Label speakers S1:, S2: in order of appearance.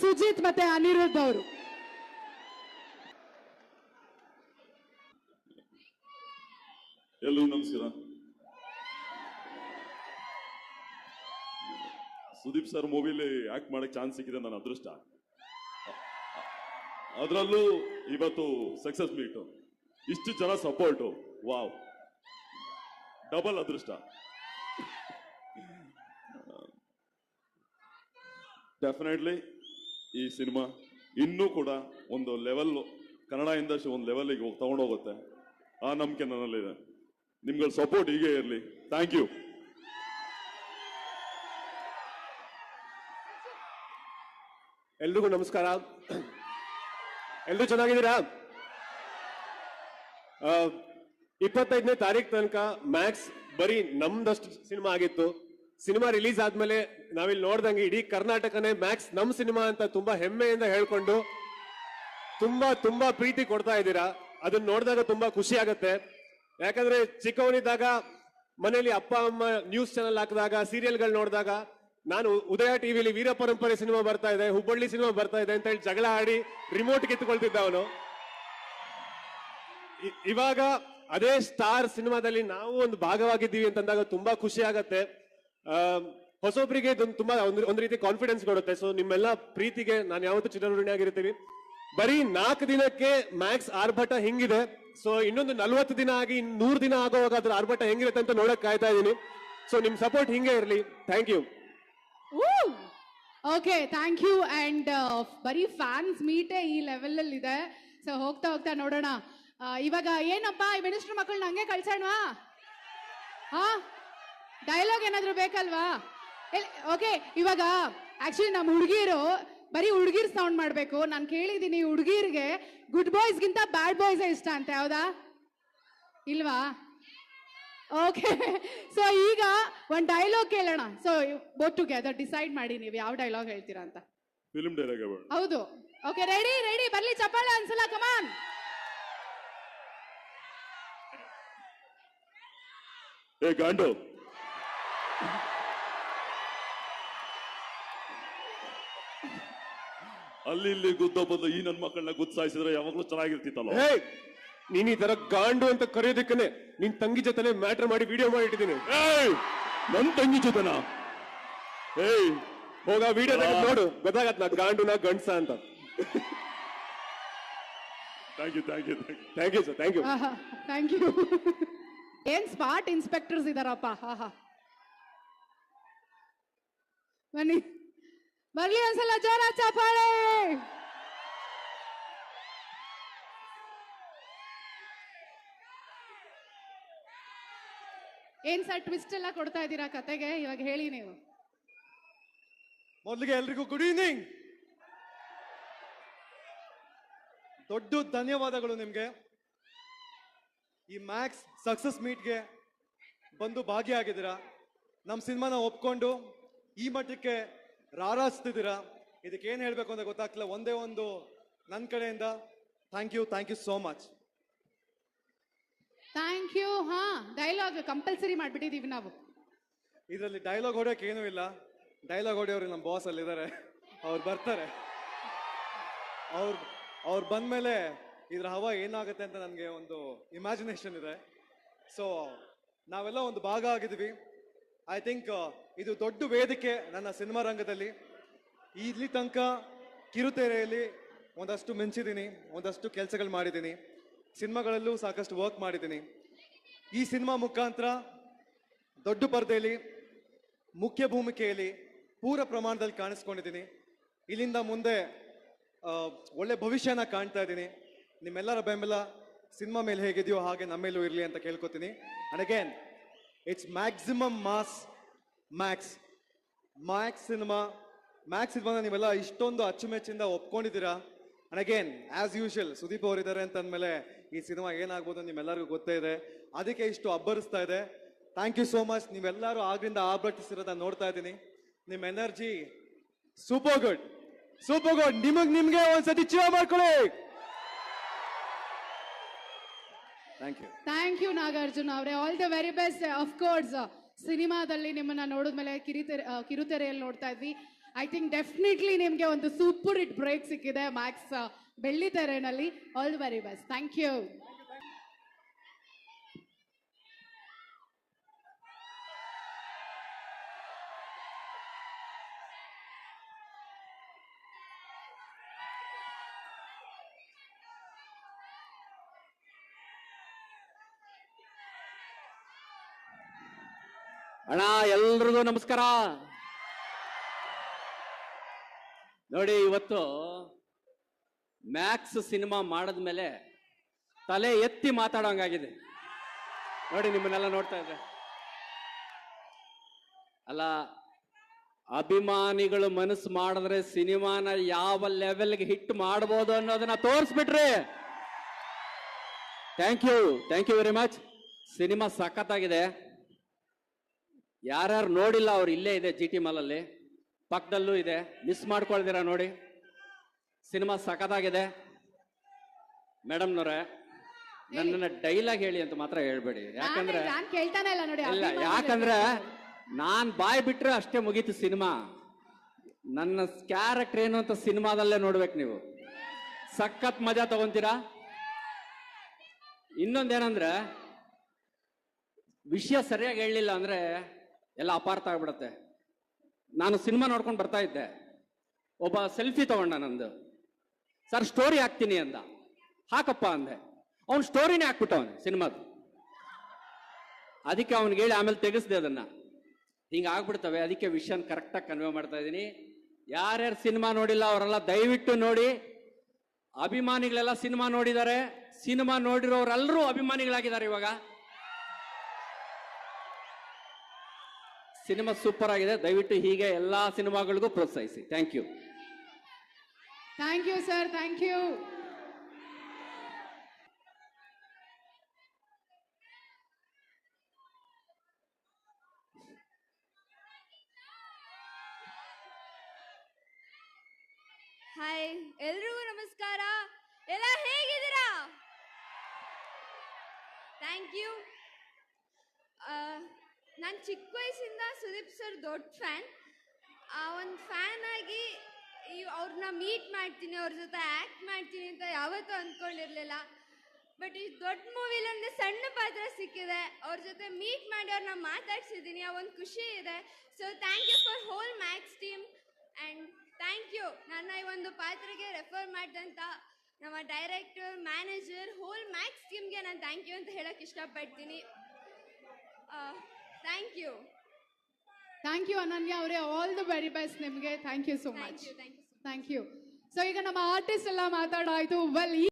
S1: ಸುಜಿತ್ ಮತ್ತೆ ಅನಿರುದ್ಧ ಅವರು.
S2: ಎಲ್ಲರೂ ನಮಸ್ಕಾರ. ಸುದೀಪ್ ಸರ್ ಮೂವಿಲಿ ಆಕ್ಟ್ ಮಾಡಕ್ ಚಾನ್ಸ್ ಸಿಕ್ಕಿದೆ ನನ್ನ ಅದೃಷ್ಟ. ಅದರಲ್ಲೂ ಇವತ್ತು ಸಕ್ಸಸ್ ಮೀಟು ಇಷ್ಟು ಜನ ಸಪೋರ್ಟು ವಾವ್ ಡಬಲ್ ಅದೃಷ್ಟ. ಡೆಫಿನೆಟ್ಲಿ ಈ ಸಿನಿಮಾ ಇನ್ನೂ ಕೂಡ ಒಂದು ಲೆವೆಲ್ ಕನ್ನಡ ಇಂಡಸ್ಟ್ರಿ ಒಂದು ಲೆವೆಲ್ಗೆ ಹೋಗಿ, ತಗೊಂಡೋಗುತ್ತೆ. ಆ ನಂಬಿಕೆ ನನ್ನಲ್ಲಿದೆ. ನಿಮ್ಗಳ ಸಪೋರ್ಟ್ ಹೀಗೆ ಇರಲಿ. ಥ್ಯಾಂಕ್ ಯು
S3: ಎಲ್ರಿಗೂ ನಮಸ್ಕಾರ. ಎಲ್ಲರೂ ಚೆನ್ನಾಗಿದ್ದೀರಾ? ಇಪ್ಪತ್ತೈದನೇ ತಾರೀಕು ತನಕ ಮ್ಯಾಕ್ಸ್ ಬರೀ ನಮ್ದಷ್ಟು ಸಿನಿಮಾ ಆಗಿತ್ತು. ಸಿನಿಮಾ ರಿಲೀಸ್ ಆದ್ಮೇಲೆ ನಾವಿಲ್ಲಿ ನೋಡ್ದಂಗೆ ಇಡೀ ಕರ್ನಾಟಕನೇ ಮ್ಯಾಕ್ಸ್ ನಮ್ ಸಿನಿಮಾ ಅಂತ ತುಂಬಾ ಹೆಮ್ಮೆಯಿಂದ ಹೇಳ್ಕೊಂಡು ತುಂಬಾ ತುಂಬಾ ಪ್ರೀತಿ ಕೊಡ್ತಾ ಇದ್ದೀರಾ. ಅದನ್ನ ನೋಡಿದಾಗ ತುಂಬಾ ಖುಷಿ ಆಗತ್ತೆ. ಯಾಕಂದ್ರೆ ಚಿಕ್ಕವನಿದ್ದಾಗ ಮನೆಯಲ್ಲಿ ಅಪ್ಪ, ಅಮ್ಮ ನ್ಯೂಸ್ ಚಾನಲ್ ಹಾಕಿದಾಗ ಸೀರಿಯಲ್ಗಳು ನೋಡಿದಾಗ ನಾನು ಉದಯ ಟಿವಿಲಿ ವೀರ ಪರಂಪರೆ ಸಿನಿಮಾ ಬರ್ತಾ ಇದೆ, ಹುಬ್ಬಳ್ಳಿ ಸಿನಿಮಾ ಬರ್ತಾ ಇದೆ ಅಂತ ಹೇಳಿ ಜಗಳ ಆಡಿ ರಿಮೋಟ್ ಕಿತ್ಕೊಳ್ತಿದ್ದ ಅವನು. ಇವಾಗ ಅದೇ ಸ್ಟಾರ್ ಸಿನಿಮಾದಲ್ಲಿ ನಾವು ಒಂದು ಭಾಗವಾಗಿದ್ದೀವಿ ಅಂತಂದಾಗ ತುಂಬಾ ಖುಷಿ ಆಗತ್ತೆ. ಆ, ಹೊಸೊಬ್ರಿಗೆ ಇದೊಂದು ತುಂಬಾ ಒಂದು ರೀತಿ ಕಾನ್ಫಿಡೆನ್ಸ್ ಕೊಡುತ್ತೆ. ಸೊ ನಿಮ್ಮೆಲ್ಲ ಪ್ರೀತಿಗೆ ನಾನು ಯಾವತ್ತೂ ಚಿರಋಣಿಯಾಗಿರ್ತೀವಿ ಬರೀ ನಾಲ್ಕು ದಿನಕ್ಕೆ ಮ್ಯಾಕ್ಸ್ ಆರ್ಭಟ ಹೆಂಗಿದೆ? ಸೊ ಇನ್ನೊಂದು ನಲ್ವತ್ತು ದಿನ ಆಗಿ ಇನ್ನು ನೂರು ದಿನ ಆಗೋವಾಗ ಅದ್ರ ಆರ್ಭಟ ಹೆಂಗಿರುತ್ತೆ ಅಂತ ನೋಡಕ್ ಕಾಯ್ತಾ ಇದೀನಿ. ಸೊ ನಿಮ್ ಸಪೋರ್ಟ್ ಹಿಂಗೆ ಇರಲಿ. Thank you
S1: okay thank you and ಬರೀ ಫ್ಯಾನ್ಸ್ ಮೀಟೇ ಈ ಲೆವೆಲ್ ಅಲ್ಲಿ ಇದೆ ಸೊ ಹೋಗ್ತಾ ಹೋಗ್ತಾ ನೋಡೋಣ. ಇವಾಗ ಏನಪ್ಪಾ ಈ ಮಿನಿಸ್ಟರ್ ಮಕ್ಕಳನ್ನ ಹಂಗೆ ಕಳ್ಸೋಣವಾ ಹಾ ಡೈಲಾಗ್ ಏನಾದ್ರು ಬೇಕಲ್ವಾ? ಓಕೆ ಇವಾಗ ಆಕ್ಚುಲಿ ನಮ್ಮ ಹುಡುಗಿರು ಬರೀ ಹುಡುಗಿರ್ ಸೌಂಡ್ ಮಾಡ್ಬೇಕು. ನಾನು ಕೇಳಿದ್ದೀನಿ ಹುಡುಗಿರ್ಗೆ ಗುಡ್ ಬಾಯ್ಸ್ಗಿಂತ ಬ್ಯಾಡ್ ಬಾಯ್ಸ್ ಇಷ್ಟ ಅಂತೆ ಹೌದಾ? ಇಲ್ವಾ? ಓಕೆ ಸೊ ಈಗ ಒಂದ್ ಡೈಲಾಗ್ ಕೇಳೋಣ. ಸೊ ಬೋಟ್ ಟುಗೆದರ್ ಡಿಸೈಡ್ ಮಾಡಿ ನೀವು ಯಾವ ಡೈಲಾಗ್ ಹೇಳ್ತೀರಾ ಅಂತ.
S2: ಫಿಲ್ಮ್ ಡೈಲಾಗ್
S1: ಹೌದು. ಓಕೆ ರೆಡಿ ರೆಡಿ ಬರ್ಲಿ ಚಪ್ಪಾಳೆ ಅನ್ಸಲ್ಲ ಕಮಾನ್
S2: ಏ ಗಾಂಡು. ಅಲ್ಲಿ ಇಲ್ಲಿ ಗುದ್ದ ಬದಲು ಈ ನನ್ನ ಮಕ್ಕಳನ್ನ ಗುದ್ಸಾಯಿಸಿದ್ರೆ ಯಾವಾಗ್ಲೂ ಚೆನ್ನಾಗಿರ್ತಿತ್ತಲ್ಲ?
S3: ಏಯ್ ನೀನ್ ಈ ತರ ಗಾಂಡು ಅಂತ ಕರೆಯೋದಕ್ಕನೆ ನಿನ್ ತಂಗಿ ಜೊತೆನೆ ಮ್ಯಾಟರ್ ಮಾಡಿ ವಿಡಿಯೋ ಮಾಡಿಟ್ಟಿದ್ದೀನಿ.
S2: ಏಯ್ ನನ್ ತಂಗಿ ಜೊತೆನಾ? ಏಯ್
S3: ಹೋಗ ವಿಡಿಯೋ ನೋಡು. ಗೊತ್ತಾಗತ್ ನಾ ಗಾಂಡುನ ಗಂಡ್ಸ ಅಂತ.
S2: Thank you thank you thank you
S3: thank you sir thank you
S1: thank you ಏನ್ ಸ್ಪಾಟ್ ಇನ್ಸ್ಪೆಕ್ಟರ್ಸ್ ಇದಾರಪ್ಪ? ಹಾ ಹಾ ಬನ್ನಿ. ಬರ್ಲಿ ಒಂದ್ಸಲ ಜೋರ ಚಪ್ಪಾಳೆ ಏನ್ ಸರ್ ಟ್ವಿಸ್ಟ್ ಎಲ್ಲ ಕೊಡ್ತಾ ಇದ್ದೀರಾ ಕತೆಗೆ? ಇವಾಗ ಹೇಳಿ ನೀವು.
S4: ಮೊದಲಿಗೆ ಎಲ್ರಿಗೂ ಗುಡ್ ಈವ್ನಿಂಗ್ ದೊಡ್ಡ ಧನ್ಯವಾದಗಳು ನಿಮಗೆ. ಈ ಮ್ಯಾಕ್ಸ್ ಸಕ್ಸಸ್ ಮೀಟ್ಗೆ ಬಂದು ಭಾಗಿಯಾಗಿದ್ದೀರಾ. ನಮ್ಮ ಸಿನಿಮಾನ ಒಪ್ಕೊಂಡು ಈ ಮಟ್ಟಕ್ಕೆ ರಾರಾಸ್ತಿದ್ದೀರಾ ಇದಕ್ಕೆ ಏನು ಹೇಳಬೇಕು ಅಂತ ಗೊತ್ತಾಗ್ತಿಲ್ಲ. ಒಂದೇ ಒಂದು ನನ್ನ ಕಡೆಯಿಂದ. Thank you thank you so much
S1: thank you ಹಾ ಡೈಲಾಗ್ ಕಂಪಲ್ಸರಿ ಮಾಡಿಬಿಟ್ಟಿದ್ದೀವಿ ನಾವು.
S4: ಇದರಲ್ಲಿ ಡೈಲಾಗ್ ಹೊಡೆಯೋಕೆ ಏನೂ ಇಲ್ಲ. ಡೈಲಾಗ್ ಹೊಡೆಯೋರು ನಮ್ಮ ಬಾಸ್ ಅಲ್ಲಿದ್ದಾರೆ ಅವ್ರು ಬರ್ತಾರೆ. ಅವ್ರು ಅವ್ರು ಬಂದಮೇಲೆ ಇದ್ರ ಹವಾ ಏನಾಗುತ್ತೆ ಅಂತ ನನಗೆ ಒಂದು ಇಮ್ಯಾಜಿನೇಷನ್ ಇದೆ. ಸೊ ನಾವೆಲ್ಲ ಒಂದು ಭಾಗ ಆಗಿದ್ವಿ. ಐ ಥಿಂಕ್ ಇದು ದೊಡ್ಡ ವೇದಿಕೆ ನನ್ನ ಸಿನಿಮಾ ರಂಗದಲ್ಲಿ. ಇಲ್ಲಿ ತನಕ ಕಿರುತೆರೆಯಲ್ಲಿ ಒಂದಷ್ಟು ಮೆಂಚಿದ್ದೀನಿ, ಒಂದಷ್ಟು ಕೆಲಸಗಳು ಮಾಡಿದ್ದೀನಿ. ಸಿನಿಮಾಗಳಲ್ಲೂ ಸಾಕಷ್ಟು ವರ್ಕ್ ಮಾಡಿದ್ದೀನಿ. ಈ ಸಿನಿಮಾ ಮುಖಾಂತರ ದೊಡ್ಡ ಪರದೆಯಲ್ಲಿ, ಮುಖ್ಯ ಭೂಮಿಕೆಯಲ್ಲಿ ಪೂರ ಪ್ರಮಾಣದಲ್ಲಿ ಕಾಣಿಸ್ಕೊಂಡಿದ್ದೀನಿ. ಇಲ್ಲಿಂದ ಮುಂದೆ ಒಳ್ಳೆ ಭವಿಷ್ಯನ ಕಾಣ್ತಾ ಇದ್ದೀನಿ. ನಿಮ್ಮೆಲ್ಲರ ಬೆಂಬಲ ಸಿನಿಮಾ ಮೇಲೆ ಹೇಗಿದೆಯೋ ಹಾಗೆ ನಮ್ಮ ಮೇಲೂ ಇರಲಿ ಅಂತ ಕೇಳ್ಕೊತೀನಿ. And again it's maximum mass Max Max cinema Max ಸಿನಿಮಾನ ನೀವೆಲ್ಲ ಇಷ್ಟೊಂದು ಅಚ್ಚುಮೆಚ್ಚಿಂದ ಒಪ್ಕೊಂಡಿದ್ದೀರಾ? And again as usual Sudeep ಅವರಿದ್ದಾರೆ ಅಂತ ಅಂದಮೇಲೆ ಈ ಸಿನಿಮಾ ಏನಾಗ್ಬೋದು ನಿಮ್ಮೆಲ್ಲರಿಗೂ ಗೊತ್ತೇ ಇದೆ. ಅದಕ್ಕೆ ಇಷ್ಟು ಅಬ್ಬರಿಸ್ತಾ ಇದೆ. ಥ್ಯಾಂಕ್ ಯು ಸೋ ಮಚ್ ನೀವೆಲ್ಲರೂ ಆಗ್ರಿಂದ ಆಬ್ರಟಿಸಿರೋದನ್ನ ನೋಡ್ತಾ ಇದ್ದೀನಿ. ನಿಮ್ಮ energy super good super good ನಿಮಗ್ ನಿಮ್ಗೆ ಒಂದ್ಸತಿ ಚೀವ ಮಾಡ್ಕೊಳ್ಳಿ. Thank you
S1: thank you Nagarjuna ಅವರೇ. All the very best course ಸಿನಿಮಾದಲ್ಲಿ ನಿಮ್ಮನ್ನ ನೋಡಿದ್ಮೇಲೆ ಕಿರಿತೆರೆ ಕಿರುತೆರೆಯಲ್ಲಿ ನೋಡ್ತಾ ಇದ್ವಿ. ಐ ಥಿಂಕ್ ಡೆಫಿನೆಟ್ಲಿ ನಿಮ್ಗೆ ಒಂದು ಸೂಪರ್ ಇಟ್ ಬ್ರೇಕ್ ಸಿಕ್ಕಿದೆ ಮ್ಯಾಕ್ಸ್ ಬೆಳ್ಳಿ ತೆರೆನಲ್ಲಿ. All the very best thank you
S5: ಅಣ್ಣ, ಎಲ್ರಿಗೂ ನಮಸ್ಕಾರ. ನೋಡಿ, ಇವತ್ತು ಮ್ಯಾಕ್ಸ್ ಸಿನಿಮಾ ಮಾಡಿದ್ಮೇಲೆ ತಲೆ ಎತ್ತಿ ಮಾತಾಡೋಂಗಾಗಿದೆ. ನೋಡಿ, ನಿಮ್ಮನ್ನೆಲ್ಲ ನೋಡ್ತಾ ಇದ್ದೆ ಅಲ್ಲ, ಅಭಿಮಾನಿಗಳು ಮನಸ್ಸು ಮಾಡಿದ್ರೆ ಸಿನಿಮಾನ ಯಾವ ಲೆವೆಲ್ಗೆ ಹಿಟ್ ಮಾಡ್ಬೋದು ಅನ್ನೋದನ್ನ ತೋರಿಸ್ಬಿಟ್ರಿ. Thank you thank you very much cinema ಸಖತ್ತಾಗಿದೆ. ಯಾರ್ಯಾರು ನೋಡಿಲ್ಲ ಅವ್ರು ಇಲ್ಲೇ ಇದೆ ಜಿ ಟಿ ಮಾಲಲ್ಲಿ ಪಕ್ಕದಲ್ಲೂ ಇದೆ ಮಿಸ್ ಮಾಡ್ಕೊಳ್ದಿರ ನೋಡಿ. ಸಿನಿಮಾ ಸಖತ್ತಾಗಿದೆ. ಮೇಡಮ್ನವ್ರೆ ನನ್ನನ್ನ ಡೈಲಾಗ್ ಹೇಳಿ ಅಂತ ಮಾತ್ರ ಹೇಳ್ಬೇಡಿ. ಯಾಕಂದ್ರೆ
S1: ನಾನು ಕೇಳ್ತಾನೆ ಇಲ್ಲ ನೋಡಿ
S5: ಇಲ್ಲ
S1: ಅಭಿಮಾನಿಗಳು
S5: ಯಾಕಂದ್ರೆ ನಾನ್ ಬಾಯ್ ಬಿಟ್ರೆ ಅಷ್ಟೇ ಮುಗೀತು ಸಿನಿಮಾ. ನನ್ನ ಕ್ಯಾರೆಕ್ಟರ್ ಏನು ಅಂತ ಸಿನಿಮಾದಲ್ಲೇ ನೋಡ್ಬೇಕು ನೀವು. ಸಖತ್ ಮಜಾ ತಗೊಂತೀರಾ? ಇನ್ನೊಂದೇನಂದ್ರೆ ವಿಷಯ ಸರಿಯಾಗಿ ಹೇಳಲಿಲ್ಲ ಅಂದ್ರೆ ಎಲ್ಲ ಅಪಾರ್ಥ ಆಗ್ಬಿಡತ್ತೆ. ನಾನು ಸಿನಿಮಾ ನೋಡ್ಕೊಂಡು ಬರ್ತಾ ಇದ್ದೆ. ಒಬ್ಬ ಸೆಲ್ಫಿ ತಗೊಂಡ ನಂದು. ಸರ್ ಸ್ಟೋರಿ ಹಾಕ್ತೀನಿ ಅಂದ. ಹಾಕಪ್ಪ ಅಂದೆ. ಅವ್ನು ಸ್ಟೋರಿನೇ ಹಾಕ್ಬಿಟ್ಟವನೆ ಸಿನಿಮಾದು. ಅದಕ್ಕೆ ಅವ್ನಿಗೆ ಹೇಳಿ ಆಮೇಲೆ ತೆಗೆಸ್ದೆ ಅದನ್ನ. ಹಿಂಗೆ ಆಗ್ಬಿಡ್ತವೆ. ಅದಕ್ಕೆ ವಿಷಯನ ಕರೆಕ್ಟಾಗಿ ಕನ್ವೆ ಮಾಡ್ತಾ ಇದ್ದೀನಿ. ಯಾರ್ಯಾರು ಸಿನಿಮಾ ನೋಡಿಲ್ಲ ಅವರೆಲ್ಲ ದಯವಿಟ್ಟು ನೋಡಿ. ಅಭಿಮಾನಿಗಳೆಲ್ಲ ಸಿನಿಮಾ ನೋಡಿದ್ದಾರೆ. ಸಿನಿಮಾ ನೋಡಿರೋರೆಲ್ಲರೂ ಅಭಿಮಾನಿಗಳಾಗಿದ್ದಾರೆ ಇವಾಗ. ಸಿನಿಮಾ ಸೂಪರ್ ಆಗಿದೆ ದಯವಿಟ್ಟು ಹೀಗೆ ಎಲ್ಲಾ ಸಿನಿಮಾಗಳಿಗೂ ಪ್ರೋತ್ಸಾಹಿಸಿ. Thank you
S1: thank you sir thank you
S6: hi ಎಲ್ರಿಗೂ ನಮಸ್ಕಾರ. ಎಲ್ಲ ಹೇಗಿದ್ದೀರಾ? ಥ್ಯಾಂಕ್ ಯು ನಾನು ಚಿಕ್ಕ ವಯಸ್ಸಿಂದ ಸುದೀಪ್ ಸರ್ ದೊಡ್ಡ ಫ್ಯಾನ್ ಒಂದು ಫ್ಯಾನ್ ಆಗಿ ಅವ್ರನ್ನ ಮೀಟ್ ಮಾಡ್ತೀನಿ, ಅವ್ರ ಜೊತೆ ಆ್ಯಕ್ಟ್ ಮಾಡ್ತೀನಿ ಅಂತ ಯಾವತ್ತೂ ಅಂದ್ಕೊಂಡಿರಲಿಲ್ಲ ಬಟ್ ಈ ದೊಡ್ಡ ಅಂದರೆ ಸಣ್ಣ ಪಾತ್ರ ಸಿಕ್ಕಿದೆ. ಅವ್ರ ಜೊತೆ ಮೀಟ್ ಮಾಡಿ ಅವ್ರನ್ನ ಮಾತಾಡ್ಸಿದ್ದೀನಿ ಆ ಒಂದು ಖುಷಿ ಇದೆ. So thank you for whole Max team and thank you ನನ್ನ ಈ ಒಂದು ಪಾತ್ರಕ್ಕೆ ರೆಫರ್ ಮಾಡಿದಂಥ ನಮ್ಮ ಡೈರೆಕ್ಟರ್ ಮ್ಯಾನೇಜರ್ ಹೋಲ್ ಮ್ಯಾಕ್ಸ್ ಟೀಮ್ಗೆ ನಾನು ಥ್ಯಾಂಕ್ ಯು ಅಂತ ಹೇಳಕ್ಕೆ ಇಷ್ಟಪಡ್ತೀನಿ. Thank you
S1: thank you Ananya ಅವರೇ ಆಲ್ ದ ವೆರಿ ಬೆಸ್ಟ್ ನಿಮಗೆ. Thank you so much thank you so ಈಗ ನಮ್ಮ ಆರ್ಟಿಸ್ಟ್ ಎಲ್ಲ ಮಾತಾಡಾಯ್ತು ವೆಲ್